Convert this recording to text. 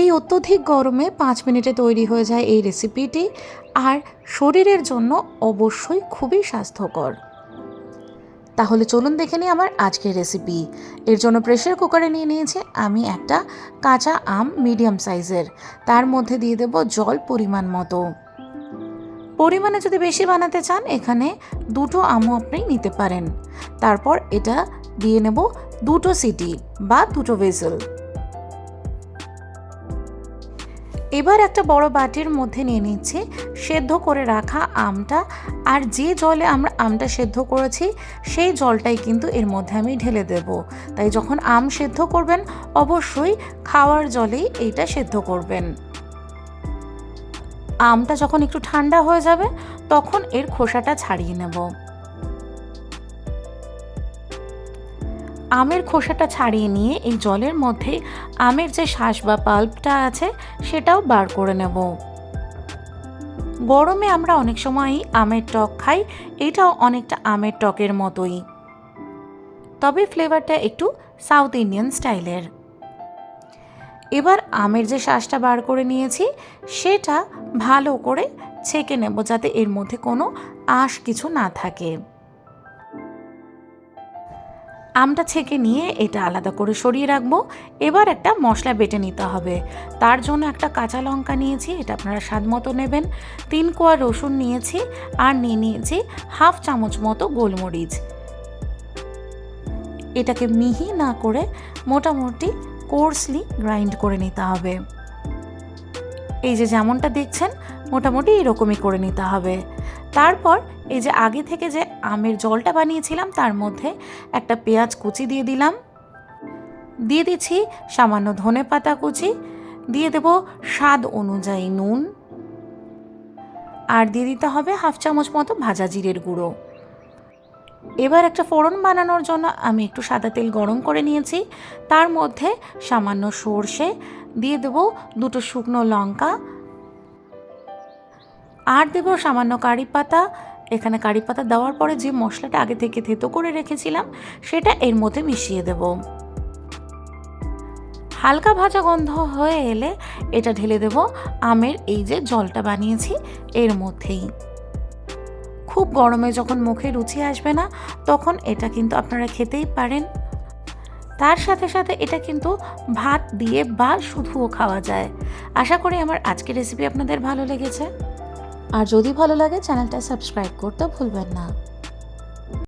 এই অত্যধিক গরমে পাঁচ মিনিটে তৈরি হয়ে যায় এই রেসিপিটি আর শরীরের জন্য অবশ্যই খুবই স্বাস্থ্যকর। তাহলে চলুন দেখে নিই আমার আজকের রেসিপি। এর জন্য প্রেশার কুকারে নিয়ে নিয়েছি আমি একটা কাঁচা আম মিডিয়াম সাইজের। তার মধ্যে দিয়ে দেব জল পরিমাণ মতো। পরিমাণে যদি বেশি বানাতে চান, এখানে দুটো আমও আপনি নিতে পারেন। তারপর এটা দিয়ে নেব দুটো সিটি বা দুটো ভেসেল। এবার একটা বড় বাটির মধ্যে নিয়ে নিচ্ছি, সেদ্ধ করে রাখা আমটা। আর যে জলে আমরা আমটা সেদ্ধ করেছি, সেই জলটাই কিন্তু এর মধ্যে আমি ঢেলে দেব। তাই যখন আম সেদ্ধ করবেন, অবশ্যই খাওয়ার জলেই এইটা সেদ্ধ করবেন। আমটা যখন একটু ঠান্ডা হয়ে যাবে, তখন এর খোসাটা ছাড়িয়ে নেব। আমের খোসাটা ছাড়িয়ে নিয়ে এই জলের মধ্যে আমের যে শ্বাস বা পাল্পটা আছে, সেটাও বার করে নেব। গরমে আমরা অনেক সময়ই আমের টক খাই, এটাও অনেকটা আমের টকের মতোই। তবে ফ্লেভারটা একটু সাউথ ইন্ডিয়ান স্টাইলের। এবার আমের যে শ্বাসটা বার করে নিয়েছি, সেটা ভালো করে ছেঁকে নেব যাতে এর মধ্যে কোনো আঁশ কিছু না থাকে। আমটা ছেঁকে নিয়ে এটা আলাদা করে সরিয়ে রাখব। এবার একটা মশলা বেটে নিতে হবে। তার জন্য একটা কাঁচা লঙ্কা নিয়েছি, এটা আপনারা স্বাদ মতো নেবেন। তিন কোয়া রসুন নিয়েছি আর নিয়ে নিয়েছি হাফ চামচ মতো গোলমরিচ। এটাকে মিহি না করে মোটামুটি কোর্সলি গ্রাইন্ড করে নিতে হবে। এই যে যেমনটা দেখছেন মোটামুটি এরকমই করে নিতে হবে। তারপর এই যে আগে থেকে যে আমের জলটা বানিয়েছিলাম, তার মধ্যে একটা পেঁয়াজ কুচি দিয়ে দিলাম। দিয়ে দিচ্ছি সামান্য ধনে পাতা কুচি। দিয়ে দেব স্বাদ অনুযায়ী নুন। আর দিয়ে দিতে হবে হাফ চামচ মতো ভাজা জিরের গুঁড়ো। এবার একটা ফোড়ন বানানোর জন্য আমি একটু সাদা তেল গরম করে নিয়েছি। তার মধ্যে সামান্য সর্ষে, দিয়ে দেবো দুটো শুকনো লঙ্কা আর দেবো সামান্য কারি পাতা। এখানে কারি পাতা দেওয়ার পরে যে মশলাটা আগে থেকে থেতো করে রেখেছিলাম, সেটা এর মধ্যে মিশিয়ে দেব। হালকা ভাজা গন্ধ হয়ে এলে এটা ঢেলে দেব। আমের এই যে জলটা বানিয়েছি, এর মধ্যেই। খুব গরমে যখন মুখে রুচি আসবে না, তখন এটা কিন্তু আপনারা খেতেই পারেন। তার সাথে সাথে এটা কিন্তু ভাত দিয়ে বা শুধুও খাওয়া যায়। আশা করি আমার আজকের রেসিপি আপনাদের ভালো লেগেছে। আর যদি ভালো লাগে চ্যানেলটা সাবস্ক্রাইব করতে ভুলবেন না।